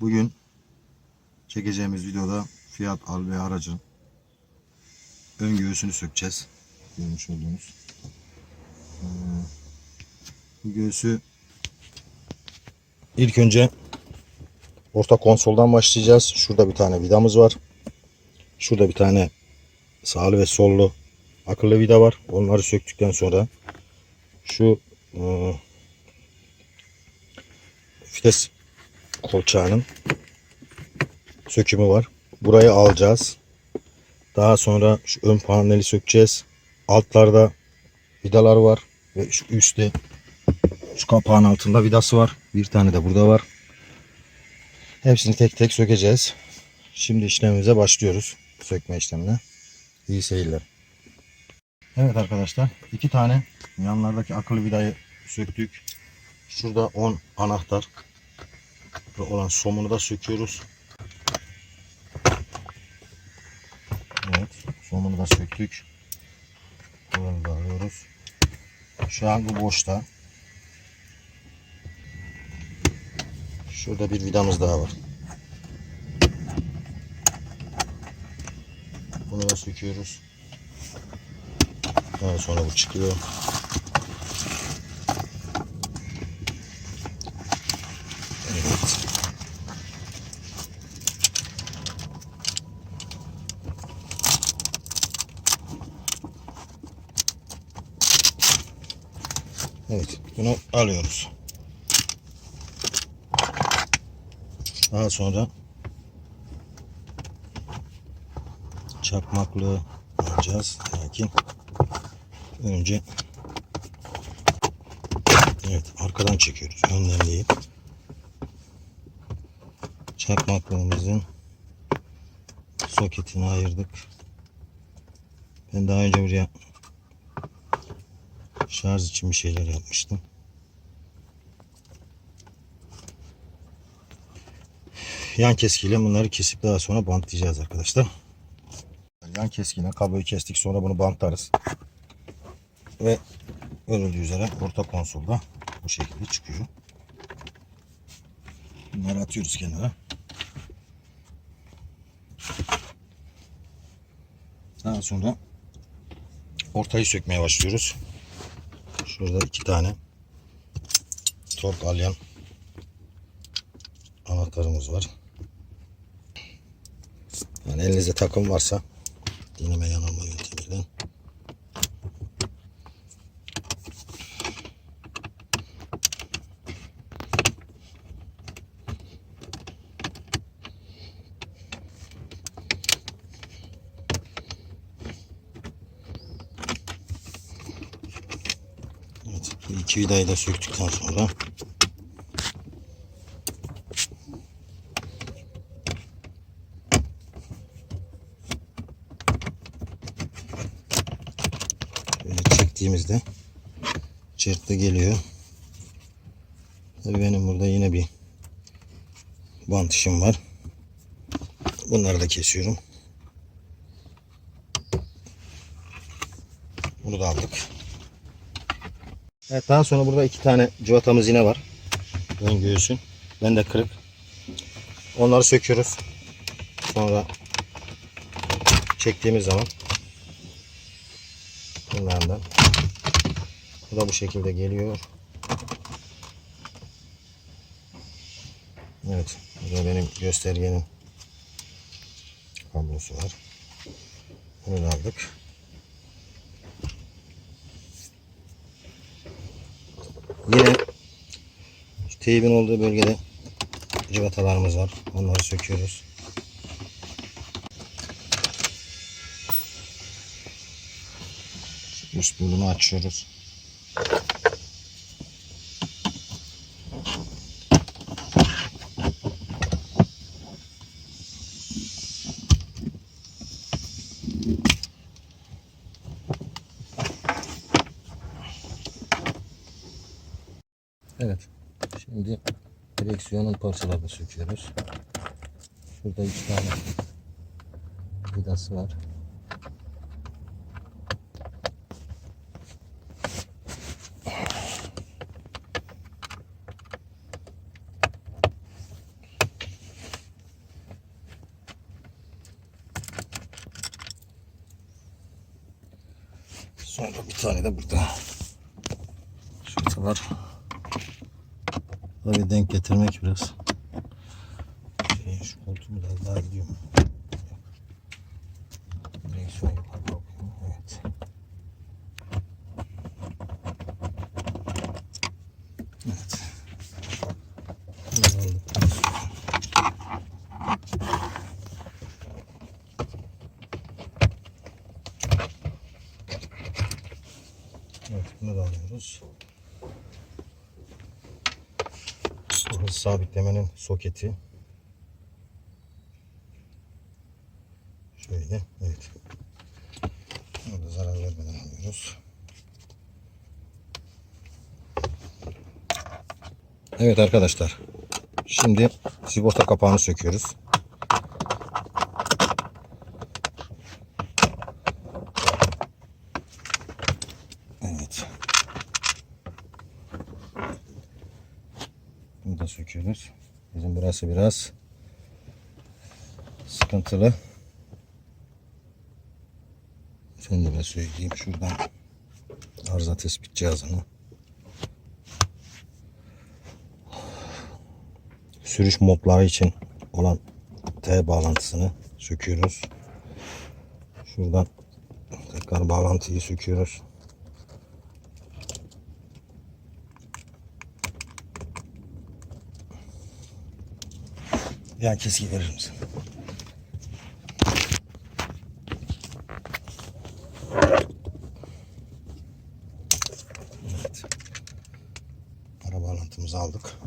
Bugün çekeceğimiz videoda Fiat Albea aracın ön göğsünü sökeceğiz. Görmüş olduğunuz. Ee, Bu göğsü ilk önce orta konsoldan başlayacağız. Şurada bir tane vidamız var. Şurada bir tane sağlı ve sollu akıllı vida var. Onları söktükten sonra şu e, vites kolçağının sökümü var. Burayı alacağız. Daha sonra şu ön paneli sökeceğiz. Altlarda vidalar var ve şu üstte şu kapağın altında vidası var. Bir tane de burada var. Hepsini tek tek sökeceğiz. Şimdi işlemimize başlıyoruz. Sökme işlemine. İyi seyirler. Evet arkadaşlar. iki tane yanlardaki akıllı vidayı söktük. Şurada 10 anahtar olan somunu da söküyoruz. Evet. Somunu da söktük. Bunu da alıyoruz. Şu an bu boşta. Şurada bir vidamız daha var. Bunu da söküyoruz. Daha sonra bu çıkıyor. Evet. Evet, bunu alıyoruz. Daha sonra çakmaklığı alacağız. Belki önce evet arkadan çekiyoruz. Önden değil. Çakmaklığımızın soketini ayırdık. Ben daha önce buraya şarj için bir şeyler yapmıştım. Yan keskiyle bunları kesip daha sonra bantlayacağız arkadaşlar. Yan keskiyle kabloyu kestik sonra bunu bantlarız. Ve görüldüğü üzere orta konsolda bu şekilde çıkıyor. Bunları atıyoruz kenara. Daha sonra ortayı sökmeye başlıyoruz. Şurada iki tane tork alyan anahtarımız var. Yani elinizde takım varsa deneme yanılma yöntemiyle Evet, bu iki vidayı da söktükten sonra böyle çektiğimizde çırtlı geliyor. Tabii benim burada yine bir bant işim var. Bunları da kesiyorum. Bunu da aldık. Evet daha sonra burada iki tane cıvatamız yine var. Ön göğsün. Ben de kırık. Onları söküyoruz. Sonra çektiğimiz zaman bunlardan bu da bu şekilde geliyor. Evet. Burada benim göstergenin kablosu var. Bunu aldık. Yine şu teybin olduğu bölgede cıvatalarımız var. Onları söküyoruz. Üst bölümü açıyoruz. parçalarını söküyoruz. Şurada iki tane vidası var. Sonra bir tane de burada. Şurada var. Tabii denk getirmek biraz. Şey, şu koltuğu biraz daha gidiyor mu? Evet. Evet. Evet bunu da alıyoruz. Bu hız sabitlemenin soketi. Şöyle evet. Bunu da zarar vermeden alıyoruz. Evet arkadaşlar. Şimdi sigorta kapağını söküyoruz. Evet. Bunu da Bizim burası biraz sıkıntılı. Efendime söyleyeyim şuradan arıza tespit cihazını sürüş modları için olan T bağlantısını söküyoruz. Şuradan tekrar bağlantıyı söküyoruz. Ya keski verir misin? Evet. Ara bağlantımızı aldık.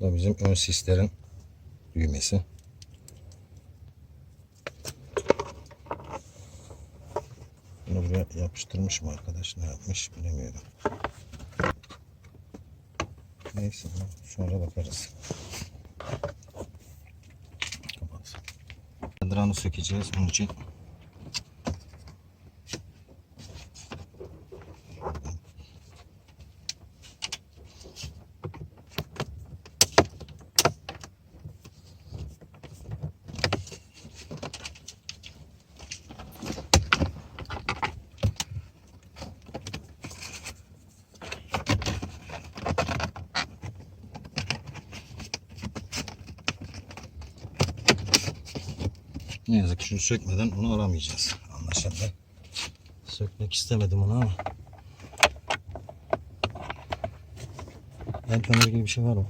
Bu bizim ön sislerin düğmesi. Bunu buraya yapıştırmış mı arkadaş ne yapmış bilemiyorum. Neyse sonra bakarız. Kapat. Kadranı sökeceğiz onun için. Şunu sökmeden onu aramayacağız. Anlaşıldı. Sökmek istemedim onu ama. El feneri gibi bir şey var mı?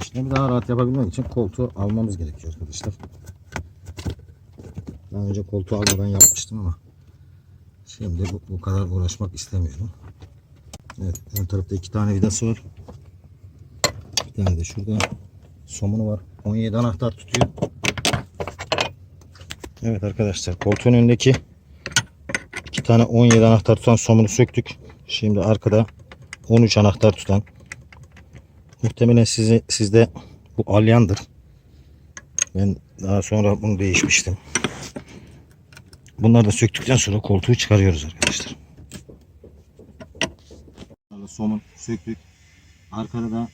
İşlemi daha rahat yapabilmek için koltuğu almamız gerekiyor arkadaşlar. Daha önce koltuğu almadan yapmıştım ama şimdi bu, bu kadar uğraşmak istemiyorum. Evet ön tarafta iki tane vidası var. Bir tane de şurada somunu var. 17 anahtar tutuyor. Evet arkadaşlar koltuğun önündeki iki tane 17 anahtar tutan somunu söktük. Şimdi arkada 13 anahtar tutan muhtemelen sizi, sizde bu alyandır. Ben daha sonra bunu değişmiştim. Bunları da söktükten sonra koltuğu çıkarıyoruz arkadaşlar. Somun söktük. Arkada da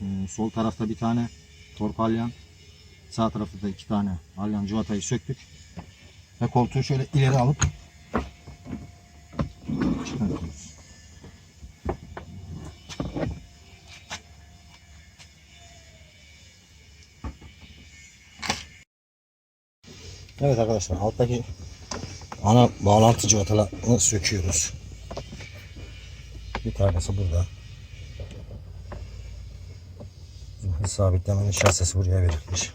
e, sol tarafta bir tane tork alyan. Sağ tarafta da iki tane alyan cuvatayı söktük. Ve koltuğu şöyle ileri alıp çıkartıyoruz. Evet arkadaşlar alttaki ana bağlantı cıvatalarını söküyoruz. Bir tanesi burada. Sabitlemenin şasisi buraya verilmiş.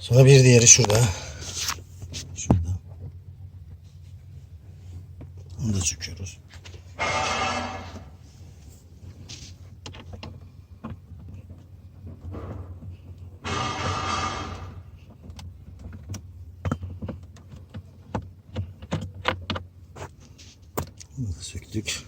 Sonra bir diğeri. Şurada. Söktük.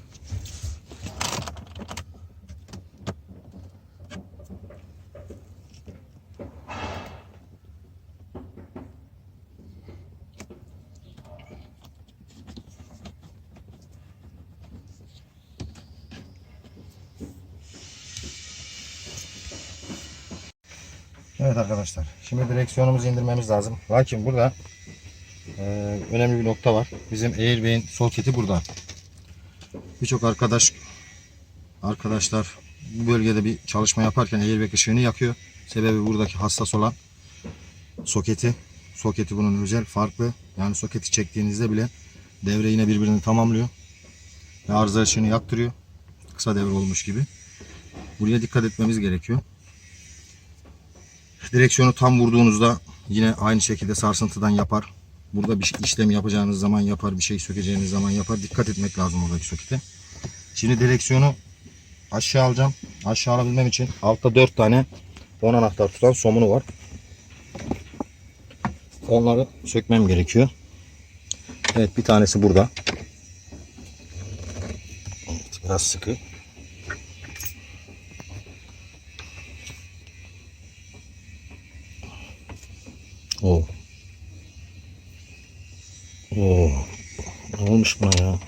Evet arkadaşlar. Şimdi direksiyonumuzu indirmemiz lazım. Lakin burada e, önemli bir nokta var. Bizim Airbag'in soketi burada. Birçok arkadaş arkadaşlar bu bölgede bir çalışma yaparken airbag ışığını yakıyor. Sebebi buradaki hassas olan soketi. Soketi bunun özel farklı. Yani soketi çektiğinizde bile devre yine birbirini tamamlıyor. Ve arıza ışığını yaktırıyor. Kısa devre olmuş gibi. Buraya dikkat etmemiz gerekiyor. Direksiyonu tam vurduğunuzda yine aynı şekilde sarsıntıdan yapar. Burada bir işlem yapacağınız zaman yapar, bir şey sökeceğiniz zaman yapar. Dikkat etmek lazım oradaki sokete. Şimdi direksiyonu aşağı alacağım. Aşağı alabilmem için altta 4 tane 10 anahtar tutan somunu var. Onları sökmem gerekiyor. Evet bir tanesi burada. Evet, biraz sıkı. Oo. Oo. Ne olmuş buna ya?